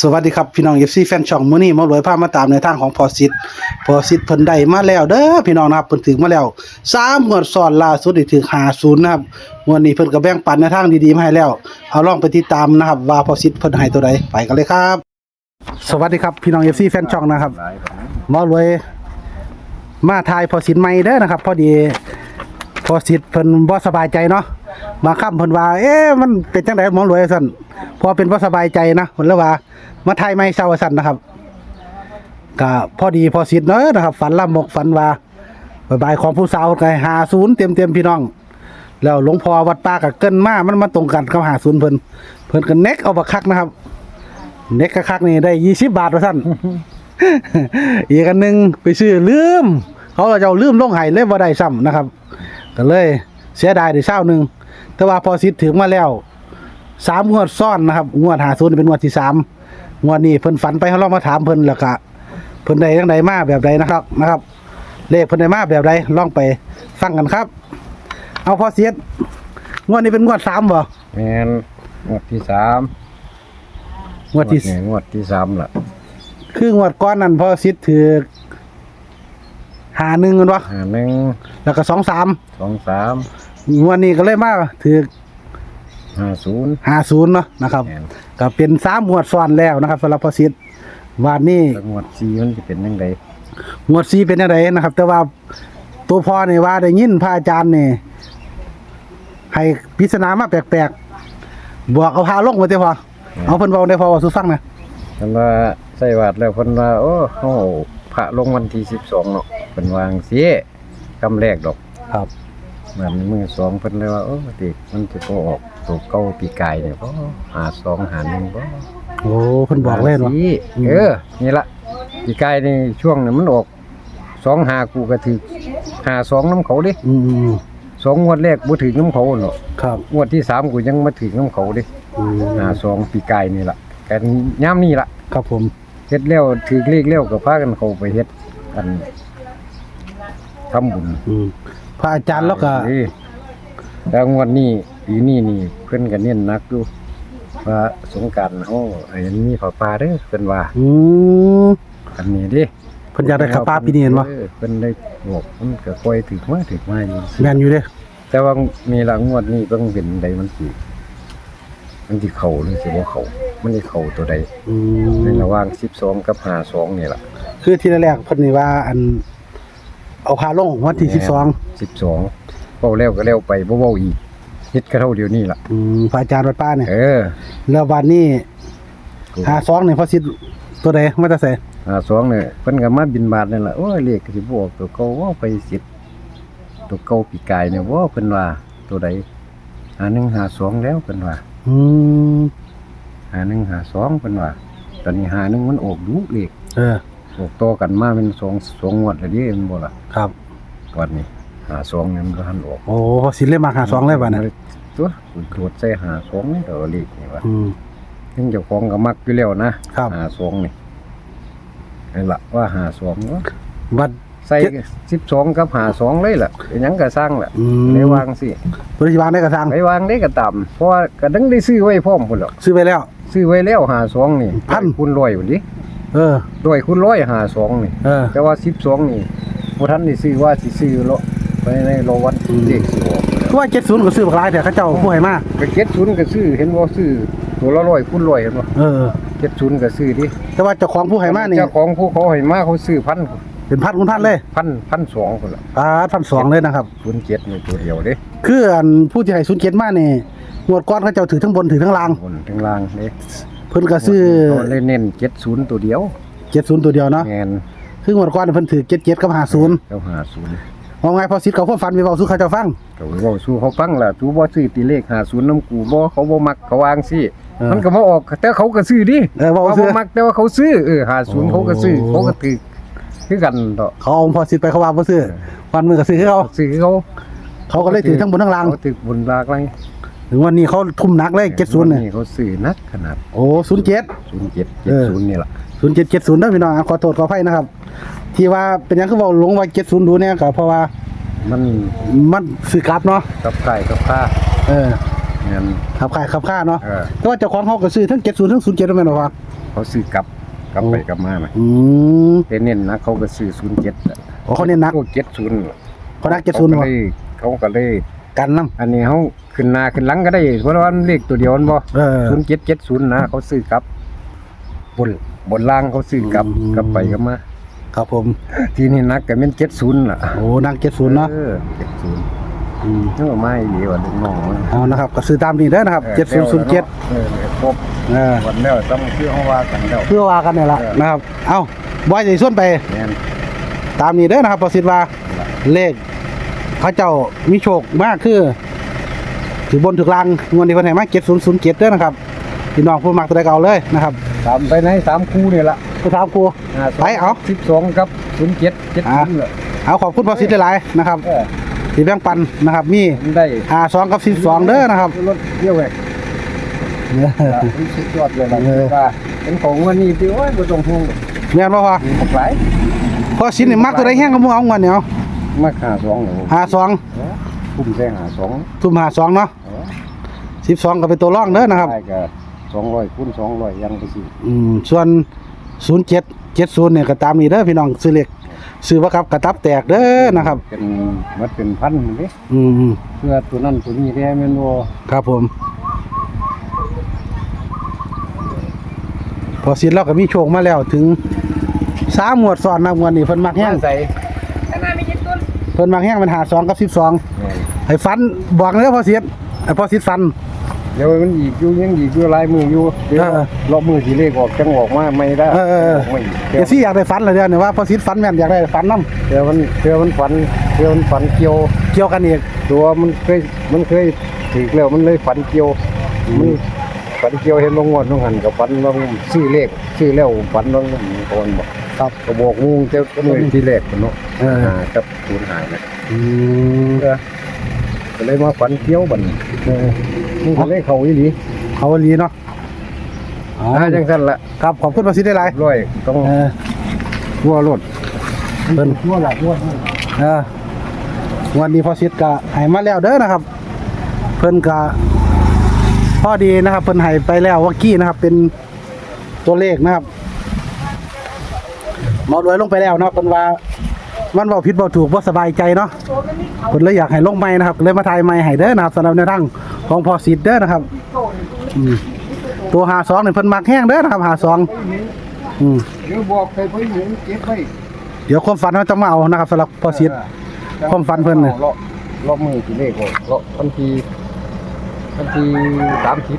สวัสดีครับพี่น้องเอฟซีแฟนช่องมือนี้มารวยพามาตามในทางของพอสิทธิ์พอสิทธิ์เพิ่นได้มาแล้วเด้อพี่น้องนะครับเพิ่นถึงมาแล้ว3งวดซ้อนล่าสุดนี่ถึง50นนะครับงวดนี้เพิ่นก็แบ่งปันในทางดีๆมาให้แล้ว เอาลองไปติดตามนะครับ ว่าพอสิทธิ์เพิ่นให้ตัวใดไปกันเลยครับ สวัสดีครับพี่น้องเอฟซีแฟนช่องนะครับมอรวยมาทายพอสินใหม่เด้อนะครับ พอดีพอสิทธิ์เพิ่นบ่สบายใจเนาะ มาค่ำเพิ่นว่า เอ๊ะมันเป็นจังไดหมอรวยสั่นพอเป็นบ่สบายใจนะเพิ่นเลยว่า มาไทยใหม่เช้าสั่นนะครับก็พอดีพอสิทธิ์เนาะนะครับ ฝันละมกฝันว่าบายของผู้สาวก็ให้50เต็มๆพี่น้อง แล้วหลวงพ่อวัดป่าก็เกินมามันมาตรงกันกับ50เพิ่นเพิ่นก็เน็กเอาบักคักนะครับ เน็กคักนี่ได้20บบาทว่าซั่นอีกอันหนึ่งไปซื้อลืม เขาจะเอาลืมลงไห้เลยบ่ได้ซ้ำนะครับ ก็เลยเสียดายได้เช้าหนึ่ง แต่ว่าพอสิทธิ์ถึงมาแล้วสามงวดซ้อนนะครับงวดหาศูนย์เป็นงวดที่สามงวดนี้เพิ่นฝันไปเขาลองมาถามเพิ่นแล้วก็เพิ่นได้ยังไดมาแบบใดนะครับนะครับ เลขเพิ่นได้มาแบบใดลองไปฟังกันครับ เอาพอเสียดงวดนี้เป็นงวดสามบ่แมนงวดที่สามงวดที่นี่งวดที่สามล่ะคืองวดก้อนนั้นพอสิทธิ์ถือหาหนึ่งกันวะหาหนึ่งแล้วก็สองสามสองสาม งวดนี้ก็เลยมาถือห้าศูนย์หาศูนย์เนาะนะครับแมนก็เป็นสามงวดซ้อนแล้วนะครับสำหรับพอสิทธิ์วันนี้แล้วงวดสี่มันจะเป็นยังไงงวดซีเป็นอะไรนะครับ แต่ว่าตัวพ่อนี่ว่าได้ยินพระอาจารย์นี่ให้พิจารณามาแปลกๆบวกเอาพาลงมาเถอะพอเอาเพิ่นเว้าได้พอว่าสุฟังนะคันว่าใส่บาทแล้วเพิ่นว่าโอ้เฮาพระลงวันที่สิบสองเนาะเพิ่นวางเสียกำแรกดอกครับ เหมือนมือสองเพิ่นเลยว่าโอ้ติมันจะก็ออกตัวเก่าปีกายเนี่ยบ่หาสองหาหนึ่งบ่โอ้เพิ่นบอกเลยเนาะหาสี่อืมเออนี่ละปีกายนี่ช่วงนี้มันออกสองหากูก็ถือหาสองน้ำเขาดิอืมสองงวดแรกบ่ถึงน้ำเขาเนาะครับงวดที่สามกูยังมาถึงน้ำเขาดิอืมหาสองปีกายนี่ละกันย่ามนี่ละครับผมเฮ็ดแล้วถือเลขแล้วก็พากันเขาไปเฮ็ดกันทำบุญ อืม พระอาจารย์แล้วก็เออแล้วงวดนี้ปีนี้นี่เพิ่นก็เน้นหนักอยู่ว่าสงกรารเฮาไอ้มีผ้าป่าเด้อเพิ่นว่าอืมอันนี้ดิเพิ่นอยากได้ขับป้าปีนี้เห็นบ่ออเพิ่นได้บอกมันก็ค่อยถึกมาถึกมาอยู่แม่นอยู่เด้แต่ว่ามีละงวดนี้เบิ่งเป็นใดมันสิมันสิเข้าหรือสิบ่เข้ามันสิเข้าตัวใดอืในมระหว่าง12กับ52นี่ล่ะคือทีแรกเพิ่นนี่ว่าอัน เอาพาลงวันที่12 12เว้าแล้วก็แล้วไปบ่เว้าอีกเฮ็ดกระเท่าเดียวนี้ล่ะอืมพระอาจารย์วัดป้าเนี่ยเออแล้ววันนี้หาสองเนี่ยพอสิตัวใดมาแตะใส่52เนี่ยเพิ่นก็มาบินบาทนั่นล่ะโอ้ยเลขก็สิบ่ออกตัวเก่าว่าไปสิตัวเก่าปีกายเนี่ยว่าเพิ่นว่าตัวใด5152แล้วเพิ่นว่าอืมหาหนึ่งหาสองเป็นว่า ตอนนี้หาหนึ่งมันออกดูเลขเออ ออกต่อกันมาเป็นสองสองงวดแล้วเดิมันบ่ล่ะครับ วันนี้หาสองเนี่ยมันก็หันออกโอ้พอสิเลยมาหาสองเลยบ่เนี่ยตัวตรวจใส่หาสองนี่เดี๋ยวเลขนี่ว่าอืมซึ่งเจ้าของก็มักอยู่แล้วนะครับ หาสองนี่นี่ล่ะว่าหาสองเนาะวัด ใส่สิบสองกับหาสองเลยล่ะเป็นหยังก็สร้างล่ะอืมได้วางสิ Ừ. บริวารได้กระซังไปวางได้ก็ตามเพราะว่าก็ดังได้ซื้อไว้พร้อมพุ่นหรอกซื้อไปแล้ว ซื้อไว้แล้วหาสองนี่พันคุณร้อยพุ่นดิ เออ ร้อยคุณร้อยหาสองนี่ เออ แต่ว่าสิบสองนี่บ่ทันได้ซื้อว่าสิซื้อละไปในรอวันเลขสิออกคือว่าเจ็ดศูนย์ก็ซื้อบักหลายแต่เขาเจ้าผู้ให้มาก็เจ็ดศูนย์ก็ซื้อเห็นบ่ซื้อตัวละร้อยคูณร้อยเห็นบ่เออ เจ็ดศูนย์ก็ซื้อดิแต่ว่าเจ้าของผู้ให้มานี่เจ้าของผู้เขาให้มาเขาซื้อพันเป็นพันคุณพันเลยพันพันสองคนละอ่าพันสองเลยนะครับศูนย์เจ็ดนี่ตัวเดียวเด้คืออันผู้ที่ให้ศูนย์เจ็ดมานี่งวดก้อนเขาเจ้าถือทั้งบนถือทั้งล่างบนถึงล่างเด้ เพิ่นก็ซื้อเขาเลยเน้นเจ็ดศูนย์ตัวเดียวเจ็ดศูนย์ตัวเดียวเนาะแงนคืองวดก้อนเพิ่นถือเจ็ดเจ็ดกับหาศูนย์เขาหาศูนย์เอาไงพอสิทธิ์เขาพ่อฟันไปเบาสู้เขาเจ้าฟังเขาเว้าสู้เขาฟังล่ะจูบ่ซื้อตีเลขหาศูนย์น้ำกูบ่เขาบ่มักเขาวางสิเออมันก็บ่ออกแต่เขาก็ซื้อดิเออเว้าเขาซื้อบ่มักแต่ว่าเขาซื้อเออหาศูนย์เขาก็ซื้อโอ้เขาก็ถือคือกันเนาะเขาเอาพอสิทธิ์ไปเขาว่าบ่ซื้อวันมือก็ซื้อให้เขาซื้อเขาเขาก็เลยถือทั้งบนทั้งล่างเขาถือบนลากไร ถึงวันนี้เขาทุ่มหนักเลยเจ็ดศูนย์เนี่ยเขาซื้อนักขนาดโอ้ศูนย์เจ็ดศูนย์เจ็ดเอเจ็ดอศูนย์นี่แหละศูนย์เจ็ดเจ็ดศูนย์เด้อพี่น้องอะขอโทษขออภัยนะครับ ที่ว่าเป็นหยังคือเว่าหลงว่าเจ็ดศูนย์ดูเนี่ยก็เพราะว่ามันมันสื่อกลับเนาะกับไก่กับข้าเออเนี่ยขับขายขับค่าเนาะเออแต่ว่าเจ้าของเขาก็ซื้อทั้งเจ็ดศูนย์ทั้งศูนย์เจ็ดแม่นบ่ครับเขาซื้อกลับกลับไปกลับมาไหมอืมแต่เน้นนะเขาก็ซื้อศูนย์เจ็ดโอ้เขาเน้นหนักเจ็ดศูนย์เขานักเจ็ดศูนย์เขาบ่ก็เลยเขา ก็เลยกันน้อันนี้เขาขึ้นหน้าขึ้นหลังก็ได้เพราะว่ามันเลขตัวเดียวมันบ่ำเออ ศูนย์เจ็ดเจ็ดศูนย์นะเขาซื้อกลับบนบนล่างเขาซื้อกลับอืม กลับไปกลับมา ครับผม ทีนี้นักก็เป็นเจ็ดศูนย์ล่ะโอ้นักเจ็ดศูนย์เนาะเออเจ็ดศูนย์อืมนี่ว่าไม่ดีกว่าลูกน้องมันเอานะครับก็ซื้อตามนี้เด้อนะครับออเจ็ดศูนย์ศูนย์เจ็ดเออครบเออวันแล้วต้องชื่อเขาว่ากันแล้ว เพื่อว่ากันเนี่ยละเออ นะครับ เอาบอยจะส่วนไป แม่น ตามนี้เด้อนะครับประสิทธิ์ว่าเลข พระเจ้ามีโชคมากคือถือบนถือลางงวดนี้เพิ่นให้มา7007เด้อนะครับพี่น้องผู้มักตัวใดก็เอาเลยนะครับตามไปในสามคู่นี่ละไปถามครูไปเอาสิบสองกับศูนย์เจ็ดเจ็ดอะศูนย์เลยเอาขอบคุณประสิทธิ์หลายๆนะครับเออที่แบ่งปันนะครับ มีมันได้52กับ12เด้อนะครับรถเที่ยวแหวกสุดยอดเลยล่ะเออว่าเป็นของวันนี้ที่โอ้ยบ่ต้องห่วงแม่นบ่พอมีบักหลายพอสินนี่มักตัวใดแห้งก็บ่เอางวดเนี่ยเอา มาหาสองเหรอ52เออคุ้มแซงหาสองทุ่ม52เนาะเออ12ก็เป็นตัวรองเด้อนะครับได้ก็สองร้อยคูณสองร้อยยังไปสิอืมส่วน07 70เนี่ยก็ตามนี้เด้อพี่น้องซื้อเลขซื้อบ่ครับกระตับแตกเด้อนะครับ เป็นมันเป็นพันเด้อืมเพื่อตัวนั้นตัวนี้แท้แม่นบ่ครับผม พอสิเราก็มีโชคมาแล้วถึงสามหมวดซ้อนนะงวันนี้เพิ่นมักแห้งใส่เพิ่นมักแห้งมันหาสองกับสิบสองแม่นให้ฟันบอกเลยพอสิทธิ์ให้พอสิทธิ์ฟัน เดี๋ยวมันอีกอยู่ยังอีกอยู่หลายมืออยู่เดี๋ยวเออ รอบมือสิเลขออกจังออกมาไม่ได้เออเออเออออกมาอีกเดี๋ยวสิอยากได้ฟันเลยเดี๋ยวนี้ว่าพอสิทธิ์ฟันแม่นอยากได้ฟันน้เดี๋ยวมันเดี๋ยวมันฝันเดี๋ยวมันฝันเกี่ยวำเกี่ยวกันอีกตัวมันเคยมันเคยถีกแล้วมันเลยฝันเกี่ยวมันฝันเกี่ยวเห็นลงงวดลงหันกับฝันลงซื้อเลขซื้อแล้วฝันลงก่อนบอก ครับ ก็บอกงูเจ้าก็มือที่แรกพุ่นเนาะเออ หากับศูนย์หายนะอืมก็เลยมาฝันเกี่ยวบัดนเออมันก็เลยเข้าอีหลีเขาอีหลีเนาะอ๋อถ้าจังซั่นละครับขอบคุณพอสิทธิ์ได้หลายร้อยต้องเออวัวรถเพิ่นทั่วละทั่วเออวันนี้พอสิทธิ์ก็ให้มาแล้วเด้อนะครับ เพิ่นก็พอดีนะครับ เพิ่นให้ไปแล้ววักกี้นะครับ เป็นตัวเลขนะครับ หมอรวยลงไปแล้วเนาะเพิ่นว่ามันเว้าผิดเว้าถูกบ่สบายใจเนาะเพิ่นเลยอยากให้ลงใหม่นะครับเลยมาถ่ายใหม่ให้เด้อนะครับสำหรับในทางของพอสิทธิ์เด้อนะครับอืมตัว52นี่ยเพิ่นมักแห้งเด้อนะครับ52อืมเดี๋ยวบอกไปเพิ่นเห็นเก็บไว้เดี๋ยวความฝันเราจะมาเอานะครับสำหรับพอสิทธิ์ความฝันเพิ่นเน่ะรอบรอบมือที่เลขออกรอบทันที ทันทีสามสิบ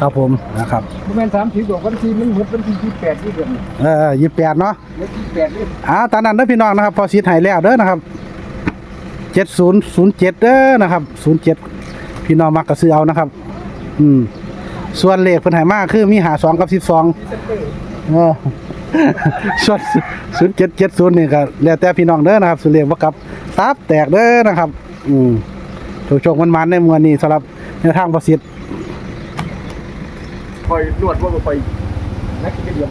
ครับผมนะครับบ่แม่นสามสิบดอกวันที่มันหมดวันที่ยี่สิบแปดนี่เดือนเออ28เนาะวันที่แปดนี่อ่าตอนนั้นเด้อพี่น้องนะครับ พอสิทธิ์ให้แล้วเด้อนะครับ7007เด้อนะครับ07พี่น้องมักก็ซื้อเอานะครับ อืม ส่วนเลขเพิ่นให้มาคือมี52กับ12เออส่วน0770นี่ก็แล้วแต่พี่น้องเด้อนะครับสุเลขบ่กลับตับแตกเด้อนะครับ อืมโชคๆมันๆในมื้อนี้สำหรับ แนวทางประสิทธิ์คอยนวดว่าบ่ไปนักกินเดียว